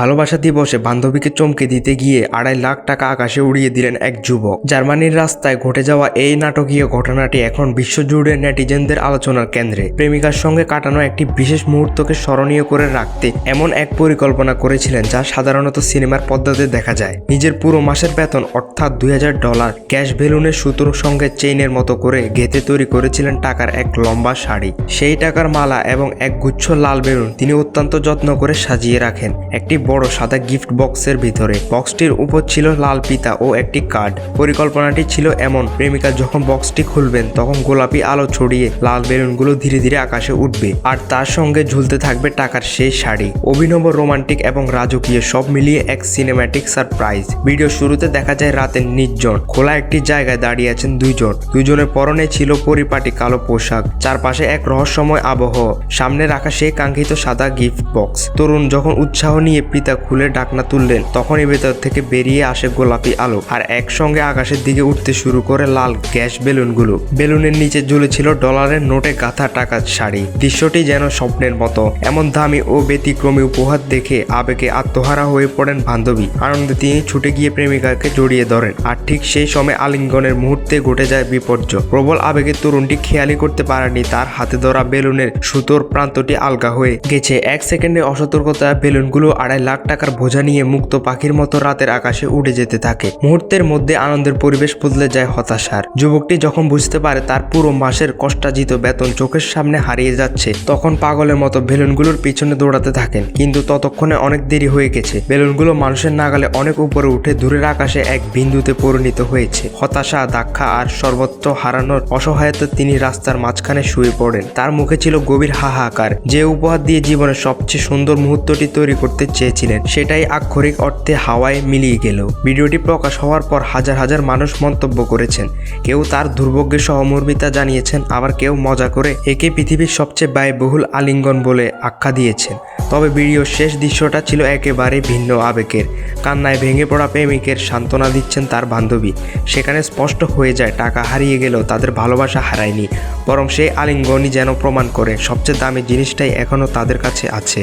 ভালোবাসা দিবসে বান্ধবীকে চমকে দিতে গিয়ে আড়াই লাখ টাকা আকাশে উড়িয়ে দিলেন এক যুবক। জার্মানির রাস্তায় ঘটে যাওয়া এই নাটকীয় ঘটনাটি এখন বিশ্বজুড়ে নেটিজেনদের আলোচনার কেন্দ্রে। প্রেমিকার সঙ্গে কাটানো একটি বিশেষ মুহূর্তকে স্মরণীয় করে রাখতে এমন এক পরিকল্পনা করেছিলেন যা সাধারণত সিনেমার পদ্ধতিতে দেখা যায়। নিজের পুরো মাসের বেতন, অর্থাৎ দুই হাজার ডলার ক্যাশ বেলুনের সুতোর সঙ্গে চেইনের মতো করে গেঁথে তৈরি করেছিলেন টাকার এক লম্বা শাড়ি। সেই টাকার মালা এবং এক গুচ্ছ লাল বেলুন তিনি অত্যন্ত যত্ন করে সাজিয়ে রাখেন। একটি বড় সাদা গিফট বক্সের ভিতরে। বক্সটির উপর ছিল লাল পিতা ও একটি কার্ড পরিকল্পনাটি ছিল এমন, প্রেমিকা যখন বক্সটি খুলবেন, তখন গোলাপি আলো ছড়িয়ে লাল বেলুনগুলো ধীরে ধীরে আকাশে উঠবে। আর তার সঙ্গে ঝুলতে থাকবে টাকার সেই শাড়ি। অভিনব রোমান্টিক এবং রাজকীয় সব মিলিয়ে এক সিনেম্যাটিক সারপ্রাইজ ভিডিও শুরুতে দেখা যায় রাতের নির্জন। খোলা একটি জায়গায় দাঁড়িয়ে আছেন দুইজন। দুইজনের পরনে ছিল পরিপাটি কালো পোশাক। চারপাশে এক রহস্যময় আবহ। সামনে রাখা সেই কাঙ্ক্ষিত সাদা গিফট বক্স তরুণ যখন উৎসাহ নিয়ে পিতা খুলে ডাকনা তুললেন। তখনই ভেতর থেকে বেরিয়ে আসে গোলাপি আলো আর একসঙ্গে আকাশের দিকে উঠতে শুরু করে লাল গ্যাস বেলুনগুলো। বেলুনের নিচে ঝুলেছিল ডলারের নোটে গাঁথা টাকার শাড়ি। দৃশ্যটি যেন স্বপ্নের মতো। এমন দামি ও ব্যতিক্রমী উপহার দেখে আবেগে আত্মহারা হয়ে পড়েন বান্ধবী। আনন্দে তিনি ছুটে গিয়ে প্রেমিকাকে জড়িয়ে ধরেন। আর ঠিক সেই সময় আলিঙ্গনের মুহূর্তে ঘটে যায় বিপর্যয়। প্রবল আবেগে তরুণটি খেয়ালি করতে পারেনি তার হাতে ধরা বেলুনের সুতোর প্রান্তটি আলগা হয়ে গেছে। এক সেকেন্ডে অসতর্কতা বেলুনগুলো আড়াই লাখ টাকার বোঝা নিয়ে মুক্ত পাখির মতো রাতের আকাশে উড়ে যেতে থাকে। মুহূর্তের মধ্যে আনন্দের পরিবেশ বদলে যায় হতাশার। যুবকটি যখন বুঝতে পারে তার পুরো মাসের কষ্টাজিত বেতন চোখের সামনে হারিয়ে যাচ্ছে, তখন পাগলের মতো বেলুনগুলোর পিছনে দৌড়াতে থাকেন। কিন্তু ততক্ষণে অনেক দেরি হয়ে গেছে। বেলুনগুলো মানুষের নাগালে অনেক উপরে উঠে দূরের আকাশে এক বিন্দুতে পরিণত হয়েছে। হতাশা, দাক্ষা আর সর্বত্র হারানোর অসহায়তা তিনি রাস্তার মাঝখানে শুয়ে পড়েন। তার মুখে ছিল গভীর হাহাকার। যে উপহার দিয়ে জীবনের সবচেয়ে সুন্দর মুহূর্তটি তৈরি করতে চেয়েছিলেন। সেটাই আক্ষরিক অর্থে হাওয়ায় মিলিয়ে গেল। ভিডিওটি প্রকাশ হওয়ার পর হাজার হাজার মানুষ মন্তব্য করেছেন। কেউ তার দুর্ভাগ্যের সহমর্মিতা জানিয়েছেন, আবার কেউ মজা করে একে পৃথিবীর সবচেয়ে ব্যয়বহুল আলিঙ্গন বলে আখ্যা দিয়েছেন। তবে ভিডিওর শেষ দৃশ্যটা ছিল একেবারে ভিন্ন আবেগের। কান্নায় ভেঙে পড়া প্রেমিকের সান্ত্বনা দিচ্ছেন তার বান্ধবী। সেখানে স্পষ্ট হয়ে যায়, টাকা হারিয়ে গেলেও তাদের ভালোবাসা হারায়নি। বরং সেই আলিঙ্গনই যেন প্রমাণ করে, সবচেয়ে দামি জিনিসটাই এখনও তাদের কাছে আছে।